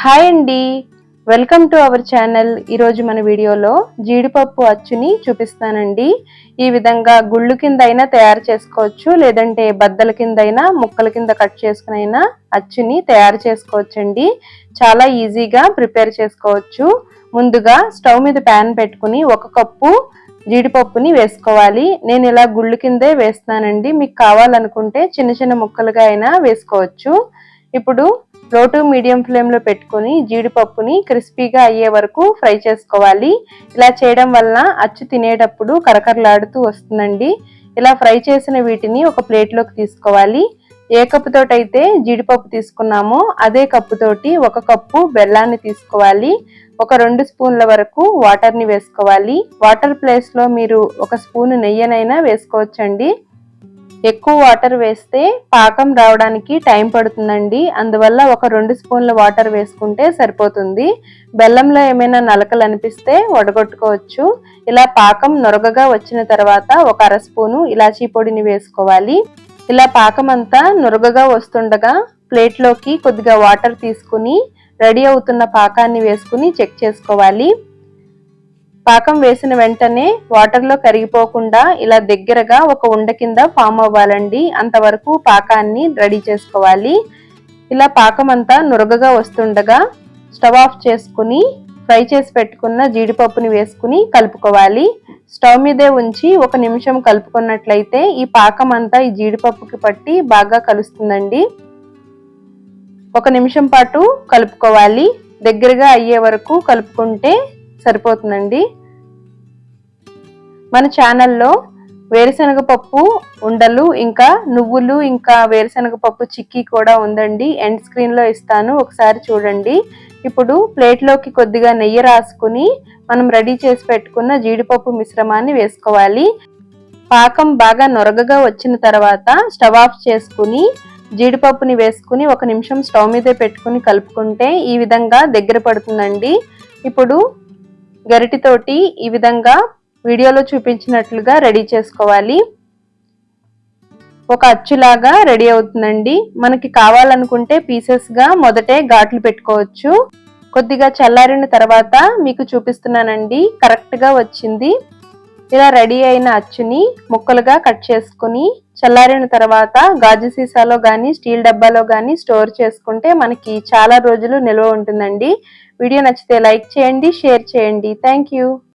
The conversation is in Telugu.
హాయ్ అండి. Welcome to our channel. ఈరోజు మన వీడియోలో జీడిపప్పు అచ్చుని చూపిస్తానండి. ఈ విధంగా గుళ్ళు కింద అయినా తయారు చేసుకోవచ్చు లేదంటే బద్దల కింద అయినా ముక్కల కింద కట్ చేసుకుని అయినా అచ్చుని తయారు చేసుకోవచ్చండి. చాలా ఈజీగా ప్రిపేర్ చేసుకోవచ్చు. ముందుగా స్టవ్ మీద ప్యాన్ పెట్టుకుని ఒక కప్పు జీడిపప్పుని వేసుకోవాలి. నేను ఇలా గుళ్ళు కిందే వేస్తానండి మీకు కావాలనుకుంటే చిన్న చిన్న ముక్కలుగా అయినా వేసుకోవచ్చు. ఇప్పుడు లో టు మీడియం ఫ్లేమ్లో పెట్టుకుని జీడిపప్పుని క్రిస్పీగా అయ్యే వరకు ఫ్రై చేసుకోవాలి. ఇలా చేయడం వలన అచ్చు తినేటప్పుడు కరకరలాడుతూ వస్తుందండి. ఇలా ఫ్రై చేసిన వీటిని ఒక ప్లేట్లోకి తీసుకోవాలి. ఏ కప్పుతోటైతే జీడిపప్పు తీసుకున్నామో అదే కప్పుతోటి ఒక కప్పు బెల్లాన్ని తీసుకోవాలి. ఒక రెండు స్పూన్ల వరకు వాటర్ని వేసుకోవాలి. వాటర్ ప్లేస్లో మీరు ఒక స్పూన్ నెయ్యనైనా వేసుకోవచ్చండి. ఎక్కువ వాటర్ వేస్తే పాకం రావడానికి టైం పడుతుందండి. అందువల్ల ఒక రెండు స్పూన్ల వాటర్ వేసుకుంటే సరిపోతుంది. బెల్లంలో ఏమైనా నలకలు అనిపిస్తే వడగొట్టుకోవచ్చు. ఇలా పాకం నొరగగా వచ్చిన తర్వాత ఒక అర స్పూను ఇలాచీ పొడిని వేసుకోవాలి. ఇలా పాకం అంతా నురగగా వస్తుండగా ప్లేట్లోకి కొద్దిగా వాటర్ తీసుకుని రెడీ అవుతున్న పాకాన్ని వేసుకుని చెక్ చేసుకోవాలి. పాకం వేసిన వెంటనే వాటర్లో కరిగిపోకుండా ఇలా దగ్గరగా ఒక ఉండ కింద ఫామ్ అవ్వాలండి. అంతవరకు పాకాన్ని రెడీ చేసుకోవాలి. ఇలా పాకం అంతా నురగగా వస్తుండగా స్టవ్ ఆఫ్ చేసుకుని ఫ్రై చేసి పెట్టుకున్న జీడిపప్పుని వేసుకుని కలుపుకోవాలి. స్టవ్ మీదే ఉంచి ఒక నిమిషం కలుపుకున్నట్లయితే ఈ పాకం అంతా ఈ జీడిపప్పుకి పట్టి బాగా కలుస్తుందండి. ఒక నిమిషం పాటు కలుపుకోవాలి. దగ్గరగా అయ్యే వరకు కలుపుకుంటే సరిపోతుందండి. మన ఛానల్లో వేరుశనగ పప్పు ఉండలు ఇంకా నువ్వులు ఇంకా వేరుశనగ పప్పు చిక్కీ కూడా ఉందండి. ఎండ్ స్క్రీన్లో ఇస్తాను ఒకసారి చూడండి. ఇప్పుడు ప్లేట్లోకి కొద్దిగా నెయ్యి రాసుకుని మనం రెడీ చేసి పెట్టుకున్న జీడిపప్పు మిశ్రమాన్ని వేసుకోవాలి. పాకం బాగా నొరగగా వచ్చిన తర్వాత స్టవ్ ఆఫ్ చేసుకుని జీడిపప్పుని వేసుకుని ఒక నిమిషం స్టవ్ మీదే పెట్టుకుని కలుపుకుంటే ఈ విధంగా దగ్గర పడుతుందండి. ఇప్పుడు గరిటితోటి ఈ విధంగా వీడియోలో చూపించినట్లుగా రెడీ చేసుకోవాలి. ఒక అచ్చులాగా రెడీ అవుతుందండి. మనకి కావాలనుకుంటే పీసెస్గా మొదటే ఘాట్లు పెట్టుకోవచ్చు. కొద్దిగా చల్లారిన తర్వాత మీకు చూపిస్తున్నానండి. కరెక్ట్గా వచ్చింది. ఇలా రెడీ అయిన అచ్చుని ముక్కలుగా కట్ చేసుకుని చల్లారిన తర్వాత గాజు సీసాలో కానీ స్టీల్ డబ్బాలో కానీ స్టోర్ చేసుకుంటే మనకి చాలా రోజులు నిల్వ ఉంటుందండి. వీడియో నచ్చితే లైక్ చేయండి షేర్ చేయండి. Thank you.